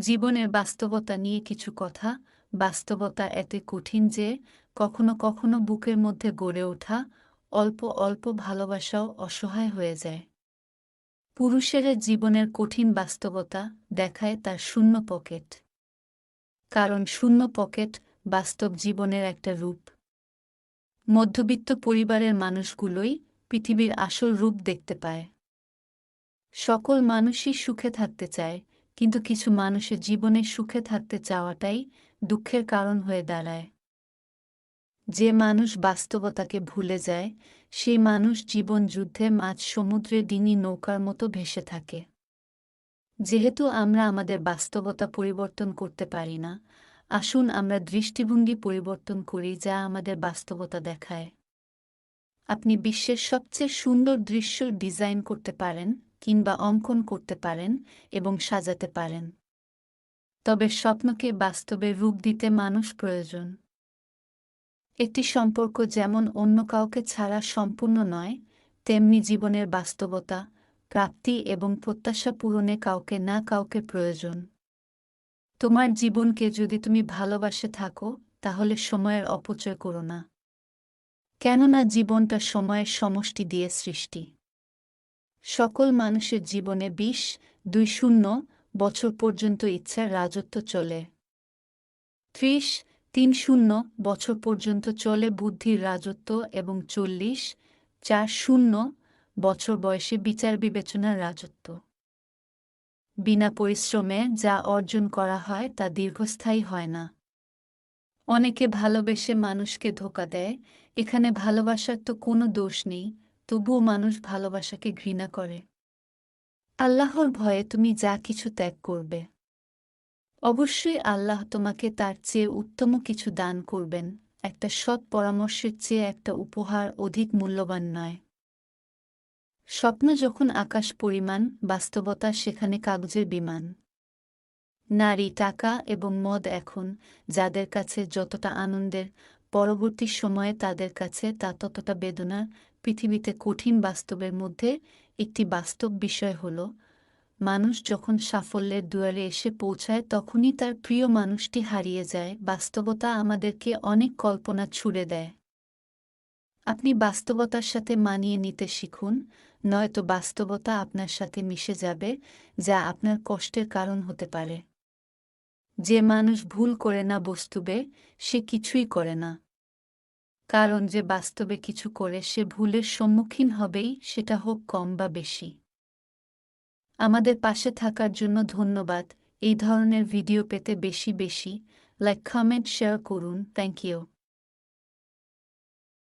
জীবনের বাস্তবতা নিয়ে কিছু কথা। বাস্তবতা এত কঠিন যে, কখনো কখনো বুকের মধ্যে গড়ে ওঠা, অল্প অল্প ভালোবাসাও অসহায় হয়ে যায়। পুরুষেরা জীবনের কঠিন বাস্তবতা দেখায় তার শূন্য পকেট। কারণ শূন্য পকেট বাস্তব জীবনের একটা রূপ। মধ্যবিত্ত পরিবারের মানুষগুলোই পৃথিবীর আসল রূপ দেখতে পায়। সকল মানুষই সুখে থাকতে চায় কিন্তু কিছু মানুষের জীবনে সুখে থাকতে চাওয়াটাই দুঃখের কারণ হয়ে দাঁড়ায়। যে মানুষ বাস্তবতাকে ভুলে যায়, সেই মানুষ জীবন যুদ্ধে মাঝ সমুদ্রে ডিঙি নৌকার মতো ভেসে থাকে। যেহেতু আমরা আমাদের বাস্তবতা পরিবর্তন করতে পারি না, আসুন আমরা দৃষ্টিভঙ্গি পরিবর্তন করি যা আমাদের বাস্তবতা দেখায়। আপনি বিশ্বের সবচেয়ে সুন্দর দৃশ্য ডিজাইন করতে পারেন কিংবা অঙ্কন করতে পারেন এবং সাজাতে পারেন। তবে স্বপ্নকে বাস্তবে রূপ দিতে মানুষ প্রয়োজন। একটি সম্পর্ক যেমন অন্য কাউকে ছাড়া সম্পূর্ণ নয়, তেমনি জীবনের বাস্তবতা, প্রাপ্তি এবং প্রত্যাশা পূরণে কাউকে না কাউকে প্রয়োজন। তোমার জীবনকে যদি তুমি ভালোবাসে থাকো, তাহলে সময়ের অপচয় করো না। কেননা জীবনটা সময়ের সমষ্টি দিয়ে সৃষ্টি। সকল মানুষের জীবনে বিশ, দুই শূন্য বছর পর্যন্ত ইচ্ছার রাজত্ব চলে। ত্রিশ, তিন শূন্য বছর পর্যন্ত চলে বুদ্ধির রাজত্ব এবং চল্লিশ, চার শূন্য বছর বয়সে বিচার বিবেচনার রাজত্ব। বিনা পরিশ্রমে যা অর্জন করা হয় তা দীর্ঘস্থায়ী হয় না। অনেকে ভালোবেসে মানুষকে ধোকা দেয়, এখানে ভালোবাসার তো কোনো দোষ নেই তবুও মানুষ ভালোবাসাকে ঘৃণা করে। আল্লাহর ভয়ে তুমি যা কিছু ত্যাগ করবে। অবশ্যই আল্লাহ তোমাকে তার চেয়ে উত্তম কিছু দান করবেন। একটা সৎ পরামর্শের চেয়ে একটা উপহার অধিক মূল্যবান নয়। স্বপ্ন যখন আকাশ পরিমাণ, বাস্তবতা সেখানে কাগজের বিমান। নারী টাকা এবং মদ এখন যাদের কাছে যতটা আনন্দের, পরবর্তী সময়ে তাদের কাছে তা ততটা বেদনার পৃথিবীতে কঠিন বাস্তবের মধ্যে একটি বাস্তব বিষয় হল, মানুষ যখন সাফল্যের দুয়ারে এসে পৌঁছায় তখনই তার প্রিয় মানুষটি হারিয়ে যায়, বাস্তবতা আমাদেরকে অনেক কল্পনা ছুড়ে দেয়। আপনি বাস্তবতার সাথে মানিয়ে নিতে শিখুন, নয়তো বাস্তবতা আপনার সাথে মিশে যাবে, যা আপনার কষ্টের কারণ হতে পারে। যে মানুষ ভুল করে না বস্তুবে, সে কিছুই করে না। কারণ যে বাস্তবে কিছু করে সে ভুলের সম্মুখীন হবেই, সেটা হোক কম বা বেশি। আমাদের পাশে থাকার জন্য ধন্যবাদ। এই ধরনের ভিডিও পেতে বেশি বেশি। লাইক, কমেন্ট, শেয়ার করুন। Thank you.